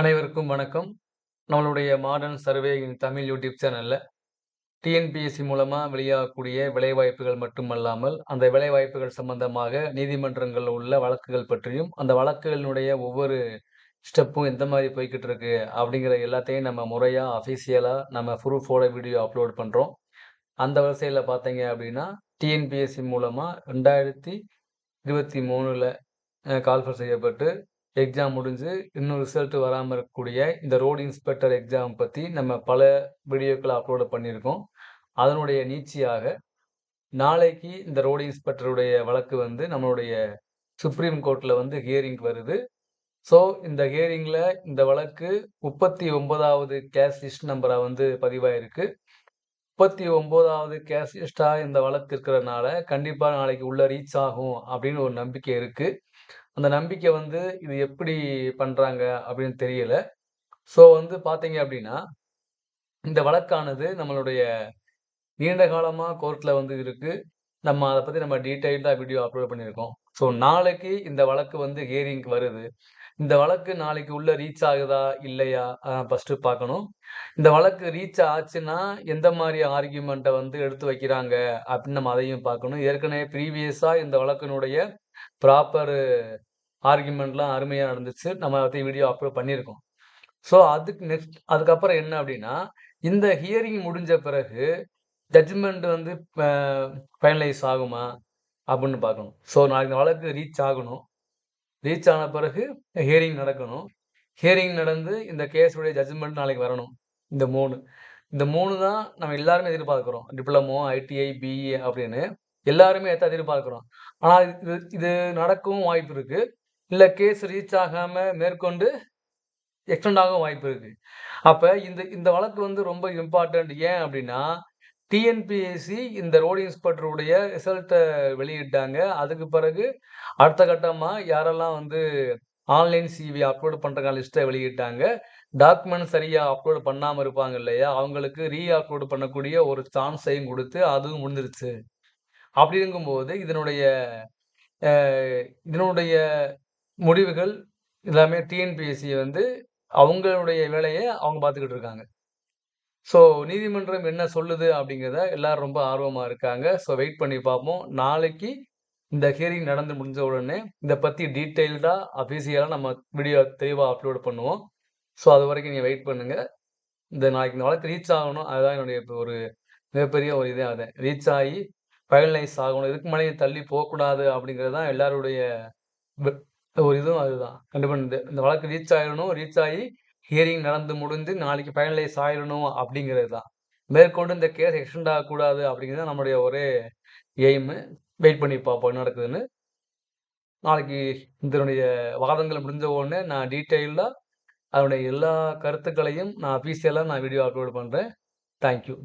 அனைவருக்கும் வணக்கம். நம்மளுடைய modern survey in Tamil YouTube சேனலில் டிஎன்பிஎஸ்சி மூலமாக வெளியாகக்கூடிய விலைவாய்ப்புகள் மட்டுமல்லாமல், அந்த விலைவாய்ப்புகள் சம்பந்தமாக நீதிமன்றங்களில் உள்ள வழக்குகள் பற்றியும், அந்த வழக்குகளினுடைய ஒவ்வொரு ஸ்டெப்பும் எந்த மாதிரி போய்கிட்டு இருக்கு அப்படிங்கிற எல்லாத்தையும் நம்ம முறையாக அஃபிஷியலாக நம்ம ப்ரூஃபோட வீடியோ அப்லோட் பண்ணுறோம் அந்த வரிசையில் பார்த்தீங்க அப்படின்னா, டிஎன்பிஎஸ்சி மூலமாக ரெண்டாயிரத்தி இருபத்தி மூணில் கால்ஃபர் செய்யப்பட்டு, எக்ஸாம் முடிஞ்சு இன்னும் ரிசல்ட் வராமல் இருக்கக்கூடிய இந்த ரோடு இன்ஸ்பெக்டர் எக்ஸாம் பற்றி நம்ம பல வீடியோக்களை அப்லோட் பண்ணியிருக்கோம். அதனுடைய நீட்சியாக, நாளைக்கு இந்த ரோடு இன்ஸ்பெக்டருடைய வழக்கு வந்து நம்மளுடைய சுப்ரீம் கோர்ட்டில் வந்து ஹியரிங் வருது. ஸோ, இந்த ஹியரிங்கில் இந்த வழக்கு 39வது கேஸ் லிஸ்ட் நம்பராக வந்து பதிவாயிருக்கு. 39வது கேஸ் லிஸ்டாக இந்த வழக்கு இருக்கிறனால, கண்டிப்பாக நாளைக்கு உள்ளே ரீச் ஆகும் அப்படின்னு ஒரு நம்பிக்கை இருக்குது அந்த நம்பிக்கை வந்து இது எப்படி பண்ணுறாங்க அப்படின்னு தெரியல. ஸோ, வந்து பார்த்தீங்க அப்படின்னா, இந்த வழக்கானது நம்மளுடைய நீண்ட காலமாக கோர்ட்டில் வந்து இருக்குது நம்ம அதை பற்றி நம்ம டீட்டெயில்டாக வீடியோ அப்லோட் பண்ணியிருக்கோம். ஸோ, நாளைக்கு இந்த வழக்கு வந்து ஹியரிங்க்கு வருது. இந்த வழக்கு நாளைக்கு உள்ள ரீச் ஆகுதா? இல்லையா? ஃபஸ்ட்டு பார்க்கணும். இந்த வழக்கு ரீச் ஆச்சுன்னா, எந்த மாதிரி ஆர்கியூமெண்ட்டை வந்து எடுத்து வைக்கிறாங்க அப்படின்னு நம்ம அதையும் பார்க்கணும். ஏற்கனவே ப்ரீவியஸாக இந்த வழக்கினுடைய ப்ராப்பர் ஆர்குமெண்ட்லாம் அருமையாக நடந்துச்சு. நம்ம அதை வீடியோ அப்லோட் பண்ணியிருக்கோம். ஸோ, அதுக்கு நெக்ஸ்ட் அதுக்கப்புறம் என்ன அப்படின்னா, இந்த ஹியரிங் முடிஞ்ச பிறகு ஜட்ஜ்மெண்ட் வந்து ப ஃபைனலைஸ் ஆகுமா? அப்படின்னு பார்க்கணும். ஸோ, நாளைக்கு இந்த வழக்கு ரீச் ஆகணும். ரீச் ஆன பிறகு ஹியரிங் நடக்கணும். ஹியரிங் நடந்து இந்த கேஸுடைய ஜட்ஜ்மெண்ட் நாளைக்கு வரணும். இந்த மூணு இந்த மூணு தான் நம்ம எல்லாருமே எதிர்பார்க்குறோம் டிப்ளமோ, ஐடிஐ, பிஇ அப்படின்னு எல்லாருமே இதைத்தான் எதிர்பார்க்குறோம் ஆனால் இது இது நடக்கவும் வாய்ப்பு இருக்குது இல்லை கேஸ் ரீச் ஆகாமல் மேற்கொண்டு எக்ஸ்டெண்ட் ஆக வாய்ப்பு இருக்குது அப்போ இந்த இந்த வழக்கு வந்து ரொம்ப இம்பார்ட்டண்ட் ஏன் அப்படின்னா, டிஎன்பிஎஸ்சி இந்த ரோடு இன்ஸ்பெக்டருடைய ரிசல்ட்டை வெளியிட்டாங்க. அதுக்கு பிறகு அடுத்த கட்டமாக யாரெல்லாம் வந்து ஆன்லைன் சிவி அப்லோடு பண்ணுறக்கான லிஸ்ட்டை வெளியிட்டாங்க. டாக்குமெண்ட் சரியாக அப்லோடு பண்ணாமல் இருப்பாங்க இல்லையா? அவங்களுக்கு ரீ அப்லோடு பண்ணக்கூடிய ஒரு சான்ஸையும் கொடுத்து அதுவும் முடிஞ்சிருச்சு. அப்படிங்கும்போது இதனுடைய இதனுடைய முடிவுகள் எல்லாமே டிஎன்பிஎஸ்சி வந்து அவங்களுடைய வேலையை அவங்க பார்த்துக்கிட்டு இருக்காங்க. ஸோ, நீதிமன்றம் என்ன சொல்லுது அப்படிங்கிறத எல்லாரும் ரொம்ப ஆர்வமாக இருக்காங்க. ஸோ, வெயிட் பண்ணி பார்ப்போம். நாளைக்கு இந்த ஹியரிங் நடந்து முடிஞ்ச உடனே இதை பற்றி டீட்டெயில்டாக அஃபீஷியலாக நம்ம வீடியோ தெளிவாக அப்லோட் பண்ணுவோம். ஸோ, அது வரைக்கும் நீங்கள் வெயிட் பண்ணுங்கள் இந்த நாளைக்கு இந்த வழக்கு ரீச் ஆகணும். அதுதான் என்னுடைய ஒரு மிகப்பெரிய ஒரு இதே அது ரீச் ஆகி ஃபைனலைஸ் ஆகணும். இதுக்கு மேலயும் தள்ளி போகக்கூடாது அப்படிங்கிறது தான் எல்லாருடைய ஒரு இதுவும் அதுதான். கண்டிப்பாக இந்த இந்த வழக்கு ரீச் ஆகிடணும் ரீச் ஆகி ஹியரிங் நடந்து முடிஞ்சு நாளைக்கு ஃபைனலைஸ் ஆகிடணும் அப்படிங்கிறது தான். மேற்கொண்டு இந்த கேஸ் எக்ஸ்டெண்ட் ஆகக்கூடாது அப்படிங்கிறது நம்மளுடைய நம்முடைய ஒரே எய்மு. வெயிட் பண்ணி பார்ப்போம் என்ன நடக்குதுன்னு. நாளைக்கு இதனுடைய வாதங்கள் முடிஞ்ச உடனே நான் டீட்டெயிலாக அதனுடைய எல்லா கருத்துக்களையும் நான் அஃபிஷியலா நான் வீடியோ அப்லோட் பண்ணுறேன் தேங்க் யூ.